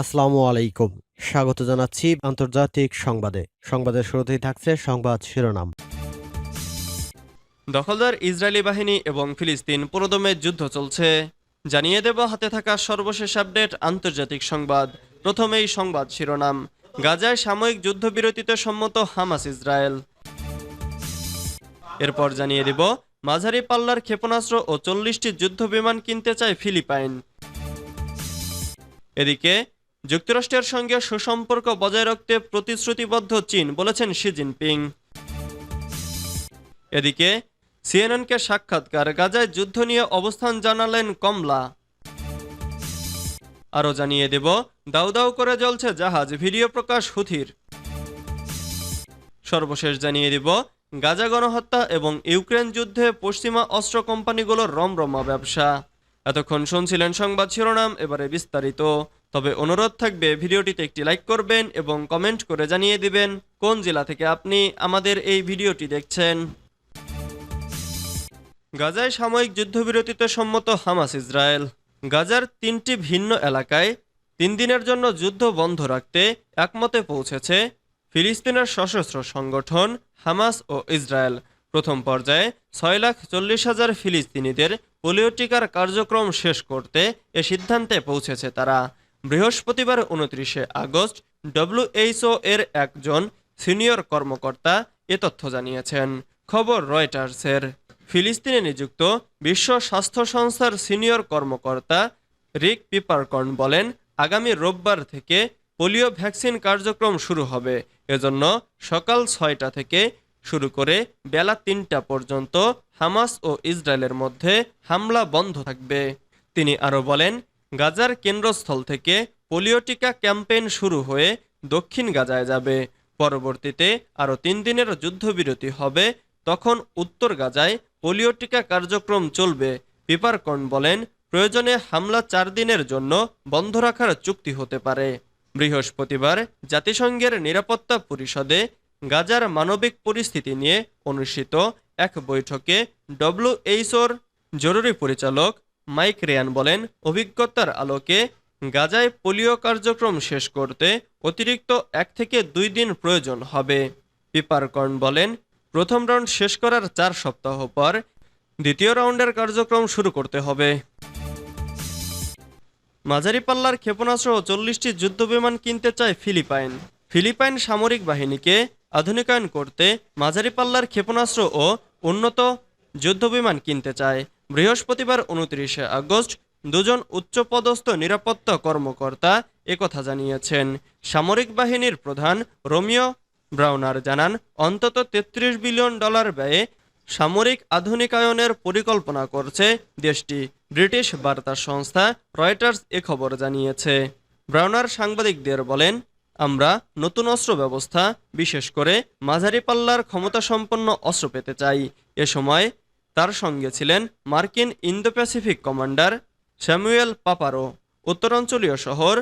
আসসালামু আলাইকুম। স্বাগত জানাচ্ছি আন্তর্জাতিক সংবাদে। সংবাদের শুরুতেই থাকছে সংবাদ শিরোনাম। দখলদার ইসরায়েলি বাহিনী এবং ফিলিস্তিন পুরোদমে যুদ্ধ চলছে। জানিয়ে দেব হাতে থাকা সর্বশেষ আপডেট আন্তর্জাতিক সংবাদ। প্রথমেই সংবাদ শিরোনাম। গাজায় সাময়িক যুদ্ধবিরতিতে সম্মত হামাস ইসরায়েল। এরপর জানিয়ে দেব, মাঝারি পাল্লার ক্ষেপণাস্ত্র ও চল্লিশটি যুদ্ধ বিমান কিনতে চায় ফিলিপাইন। এদিকে যুক্তরাষ্ট্রের সঙ্গে সুসম্পর্ক বজায় রাখতে প্রতিশ্রুতিবদ্ধ চীন, বলেছেন শি জিনপিং। এদিকে, সিএনএনকে সাক্ষাৎকার, গাজায় যুদ্ধ নিয়ে অবস্থান জানালেন কমলা। আরও জানিয়ে দেব দাউ দাউ করে জ্বলছে জাহাজ, ভিডিও প্রকাশ হুথির। সর্বশেষ জানিয়ে দিব, গাজা গণহত্যা এবং ইউক্রেন যুদ্ধে পশ্চিমা অস্ত্র কোম্পানিগুলোর রমরমা ব্যবসা। এতক্ষণ শুনছিলেন সংবাদ শিরোনাম, এবারে বিস্তারিত। তবে অনুরোধ থাকবে, ভিডিওটিতে একটি লাইক করবেন এবং কমেন্ট করে জানিয়ে দিবেন কোন জেলা থেকে আপনি আমাদের এই ভিডিওটি দেখছেন। গাজায় সাময়িক যুদ্ধবিরতিতে সম্মত হামাস ইসরায়েল। গাজার তিনটি ভিন্ন এলাকায় তিন দিনের জন্য যুদ্ধ বন্ধ রাখতে একমতে পৌঁছেছে ফিলিস্তিনের সশস্ত্র সংগঠন হামাস ও ইসরায়েল। প্রথম পর্যায়ে ছয় লাখ চল্লিশ হাজার ফিলিস্তিনিদের পোলিও টিকার কার্যক্রম শেষ করতে এ সিদ্ধান্তে পৌঁছেছে তারা। বৃহস্পতিবার উনত্রিশে আগস্ট ডব্লিউএইচও এর একজন সিনিয়র কর্মকর্তা এ তথ্য জানিয়েছেন। খবর রয়টার্সের। ফিলিস্তিনে নিযুক্ত বিশ্ব স্বাস্থ্য সংস্থার সিনিয়র কর্মকর্তা রিক পিপারকর্ন বলেন, আগামী রোববার থেকে পোলিও ভ্যাকসিন কার্যক্রম শুরু হবে। এজন্য সকাল ছয়টা থেকে শুরু করে বেলা তিনটা পর্যন্ত হামাস ও ইসরায়েলের মধ্যে হামলা বন্ধ থাকবে। তিনি আরও বলেন, গাজার কেন্দ্রস্থল থেকে পোলিওটিকা ক্যাম্পেইন শুরু হয়ে দক্ষিণ গাজায় যাবে। পরবর্তীতে আরও তিন দিনের যুদ্ধবিরতি হবে, তখন উত্তর গাজায় পোলিওটিকা কার্যক্রম চলবে। পিপারকর্ন বলেন, প্রয়োজনে হামলা চার দিনের জন্য বন্ধ রাখার চুক্তি হতে পারে। বৃহস্পতিবার জাতিসংঘের নিরাপত্তা পরিষদে গাজার মানবিক পরিস্থিতি নিয়ে অনুষ্ঠিত এক বৈঠকে ডব্লিউএইচওর জরুরি পরিচালক মাইক রেয়ান বলেন, অভিজ্ঞতার আলোকে গাজায় পোলিও কার্যক্রম শেষ করতে অতিরিক্ত এক থেকে দুই দিন প্রয়োজন হবে। পিপারকর্ন বলেন, প্রথম রাউন্ড শেষ করার চার সপ্তাহ পর দ্বিতীয় রাউন্ডের কার্যক্রম শুরু করতে হবে। মাঝারি পাল্লার ক্ষেপণাস্ত্র চল্লিশটি যুদ্ধবিমান কিনতে চায় ফিলিপাইন। ফিলিপাইন সামরিক বাহিনীকে আধুনিকায়ন করতে মাঝারি পাল্লার ক্ষেপণাস্ত্র ও উন্নত যুদ্ধবিমান কিনতে চায়। বৃহস্পতিবার উনত্রিশে আগস্ট দুজন উচ্চপদস্থ নিরাপত্তা কর্মকর্তা একথা জানিয়েছেন। সামরিক বাহিনীর প্রধান রোমিও ব্রাউনার জানান, অন্তত তেত্রিশ বিলিয়ন ডলার ব্যয়ে সামরিক আধুনিকায়নের পরিকল্পনা করছে দেশটি, ব্রিটিশ বার্তা সংস্থা রয়টার্স এ খবর জানিয়েছে। ব্রাউনার সাংবাদিকদের বলেন আমরা নতুন অস্ত্র ব্যবস্থা বিশেষ করে মাঝারি পাল্লার ক্ষমতাসম্পন্ন অস্ত্র পেতে চাই। এ সময় তার সঙ্গে ছিলেন মার্কিন Indo Pacific commander Samuel Paparo. উত্তরাঞ্চলীয় শহর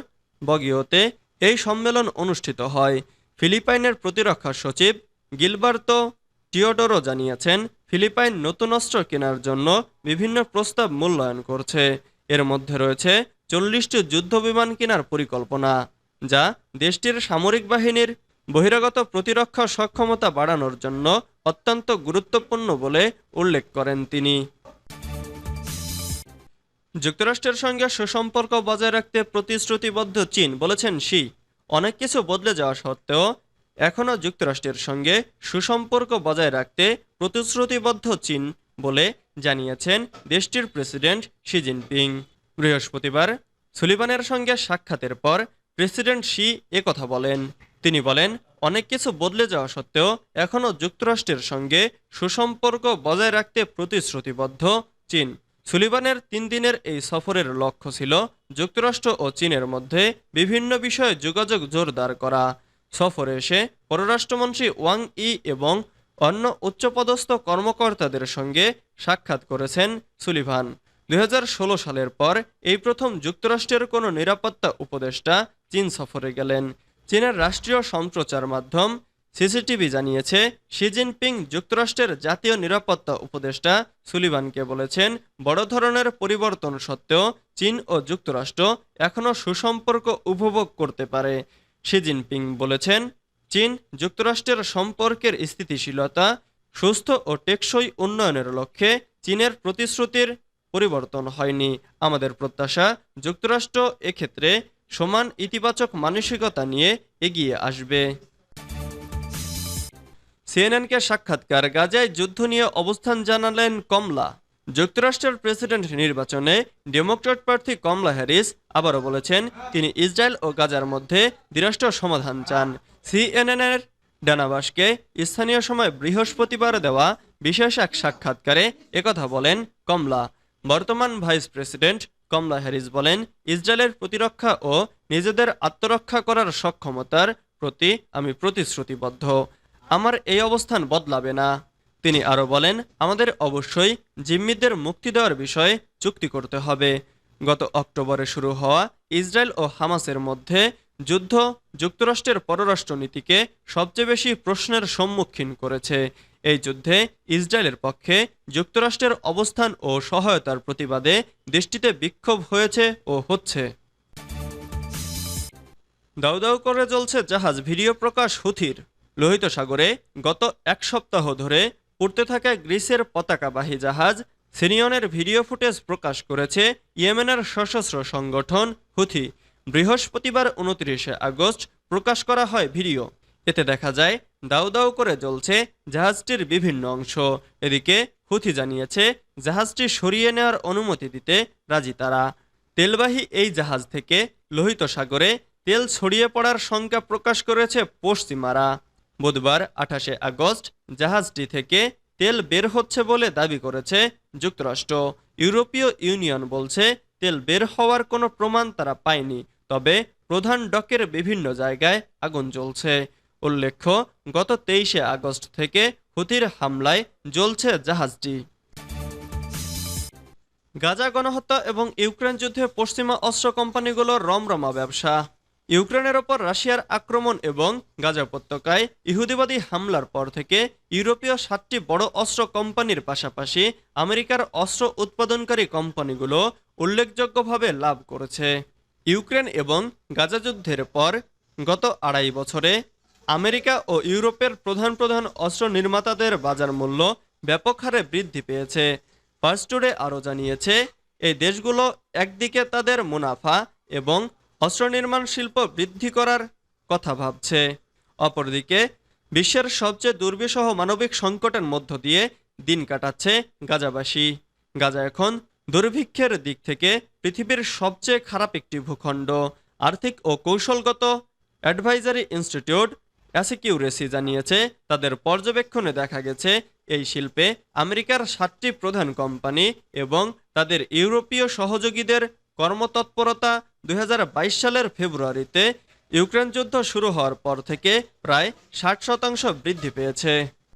বগিওতে এই সম্মেলন অনুষ্ঠিত হয়। ফিলিপাইনের প্রতিরক্ষা সচিব গিলবার্তো টিওডোরো জানিয়েছেন, ফিলিপাইন নতুন অস্ত্র কেনার জন্য বিভিন্ন প্রস্তাব মূল্যায়ন করছে। এর মধ্যে রয়েছে চল্লিশটি যুদ্ধবিমান কেনার পরিকল্পনা। যা দেশটির সামরিক বাহিনীর বহিরাগত প্রতিরক্ষা সক্ষমতা বাড়ানোর জন্য অত্যন্ত গুরুত্বপূর্ণ বলে উল্লেখ করেন তিনি। যুক্তরাষ্ট্রের সঙ্গে সুসম্পর্ক বজায় রাখতে প্রতিশ্রুতিবদ্ধ চীন বলেছেন শি। অনেক কিছু বদলে যাওয়া সত্ত্বেও এখনও যুক্তরাষ্ট্রের সঙ্গে সুসম্পর্ক বজায় রাখতে প্রতিশ্রুতিবদ্ধ চীন বলে জানিয়েছেন দেশটির প্রেসিডেন্ট শি জিনপিং। বৃহস্পতিবার সুলিবানের সঙ্গে সাক্ষাতের পর প্রেসিডেন্ট শি এ কথা বলেন। তিনি বলেন, অনেক কিছু বদলে যাওয়া সত্ত্বেও এখনও যুক্তরাষ্ট্রের সঙ্গে সুসম্পর্ক বজায় রাখতে প্রতিশ্রুতিবদ্ধ চীন। সুলিবানের তিন দিনের এই সফরের লক্ষ্য ছিল যুক্তরাষ্ট্র ও চীনের মধ্যে বিভিন্ন বিষয়ে যোগাযোগ জোরদার করা। সফরে এসে পররাষ্ট্রমন্ত্রী ওয়াং ই এবং অন্য উচ্চপদস্থ কর্মকর্তাদের সঙ্গে সাক্ষাৎ করেছেন সুলিভান। দুই হাজার ষোলো সালের পর এই প্রথম যুক্তরাষ্ট্রের কোনো নিরাপত্তা উপদেষ্টা চীন সফরে গেলেন। চীনের রাষ্ট্রীয় সম্প্রচার মাধ্যম সিসিটিভি জানিয়েছে, শি জিনপিং যুক্তরাষ্ট্রের জাতীয় নিরাপত্তা উপদেষ্টা সুলিবানকে বলেছেন, বড় ধরনের পরিবর্তন সত্ত্বেও চীন ও যুক্তরাষ্ট্র এখনও সুসম্পর্ক উপভোগ করতে পারে। শি জিনপিং বলেছেন, চীন যুক্তরাষ্ট্রের সম্পর্কের স্থিতিশীলতা, সুস্থ ও টেকসই উন্নয়নের লক্ষ্যে চীনের প্রতিশ্রুতির পরিবর্তন হয়নি। আমাদের প্রত্যাশা, যুক্তরাষ্ট্র এক্ষেত্রে সমান ইতিবাচক মানসিকতা নিয়ে এগিয়ে আসবে। সিএনএনকে সাক্ষাৎকার, গাজায় যুদ্ধ নিয়ে অবস্থান জানালেন কমলা। যুক্তরাষ্ট্রের প্রেসিডেন্ট নির্বাচনে ডেমোক্রেট প্রার্থী কমলা হ্যারিস আবারও বলেছেন, তিনি ইসরায়েল ও গাজার মধ্যে দ্বিরাষ্ট্র সমাধান চান। সিএনএনের ডানাবাসকে স্থানীয় সময় বৃহস্পতিবার দেওয়া বিশেষ এক সাক্ষাৎকারে একথা বলেন কমলা। বর্তমান ভাইস প্রেসিডেন্ট কমলা হ্যারিস বলেন, ইসরায়েলের প্রতিরক্ষা ও নিজেদের আত্মরক্ষা করার সক্ষমতার প্রতি আমি প্রতিশ্রুতিবদ্ধ। আমার এই অবস্থান বদলাবে না। তিনি আরও বলেন, আমাদের অবশ্যই জিম্মিদের মুক্তি দেওয়ার বিষয়ে চুক্তি করতে হবে। গত অক্টোবরে শুরু হওয়া ইসরায়েল ও হামাসের মধ্যে যুদ্ধ যুক্তরাষ্ট্রের পররাষ্ট্রনীতিকে সবচেয়ে বেশি প্রশ্নের সম্মুখীন করেছে। এই যুদ্ধে ইসরায়েলের পক্ষে যুক্তরাষ্ট্রের অবস্থান ও সহায়তার প্রতিবাদে দেশটিতে বিক্ষোভ হয়েছে ও হচ্ছে। দাউ দাউ করে চলছে জাহাজ, ভিডিও প্রকাশ হুথির। লোহিত সাগরে গত এক সপ্তাহ ধরে উড়তে থাকা গ্রিসের পতাকাবাহী জাহাজ সিনিয়নের ভিডিও ফুটেজ প্রকাশ করেছে ইয়েমেনের সশস্ত্র সংগঠন হুথি। বৃহস্পতিবার উনত্রিশে আগস্ট প্রকাশ করা হয় ভিডিও। এতে দেখা যায় দাউ দাউ করে জ্বলছে জাহাজটির বিভিন্ন অংশ। এদিকে হুথি জানিয়েছে, জাহাজটি সরিয়ে নেওয়ার অনুমতি দিতে রাজি তারা। তেলবাহী এই জাহাজ থেকে লোহিত সাগরে তেল ছড়িয়ে পড়ার শঙ্কা প্রকাশ করেছে পশ্চিমারা। বুধবার আঠাশে আগস্ট জাহাজটি থেকে তেল বের হচ্ছে বলে দাবি করেছে যুক্তরাষ্ট্র। ইউরোপীয় ইউনিয়ন বলছে, তেল বের হওয়ার কোনো প্রমাণ তারা পায়নি, তবে প্রধান ডকের বিভিন্ন জায়গায় আগুন জ্বলছে। উল্লেখ্য, গত তেইশে আগস্ট থেকে হুতির হামলায় জ্বলছে জাহাজটি। গাজা গণহত্যা এবং ইউক্রেন যুদ্ধে পশ্চিমা অস্ত্র কোম্পানিগুলোর রমরমা ব্যবসা। ইউক্রেনের ওপর রাশিয়ার আক্রমণ এবং গাজা উপত্যকায় ইহুদিবাদী হামলার পর থেকে ইউরোপীয় সাতটি বড় অস্ত্র কোম্পানির পাশাপাশি আমেরিকার অস্ত্র উৎপাদনকারী কোম্পানিগুলো উল্লেখযোগ্যভাবে লাভ করেছে। ইউক্রেন এবং গাজা যুদ্ধের পর গত আড়াই বছরে আমেরিকা ও ইউরোপের প্রধান প্রধান অস্ত্র নির্মাতাদের বাজার মূল্য ব্যাপক হারে বৃদ্ধি পেয়েছে। ফার্স্টুডে আরও জানিয়েছে, এই দেশগুলো একদিকে তাদের মুনাফা এবং অস্ত্র নির্মাণ শিল্প বৃদ্ধি করার কথা ভাবছে। অপরদিকে, বিশ্বের সবচেয়ে দুর্বিষহ মানবিক সংকটের মধ্য দিয়ে দিন কাটাচ্ছে গাজাবাসী। গাজা এখন দুর্ভিক্ষের দিক থেকে পৃথিবীর সবচেয়ে খারাপ একটি ভূখণ্ড। আর্থিক ও কৌশলগত অ্যাডভাইজারি ইনস্টিটিউট অ্যাসিকিউরেসি জানিয়েছে, তাদের পর্যবেক্ষণে দেখা গেছে, এই শিল্পে আমেরিকার সাতটি প্রধান কোম্পানি এবং তাদের ইউরোপীয় সহযোগীদের কর্মতৎপরতা দু হাজার বাইশ সালের ফেব্রুয়ারিতে ইউক্রেন যুদ্ধ শুরু হওয়ার পর থেকে প্রায় ষাট শতাংশ বৃদ্ধি পেয়েছে।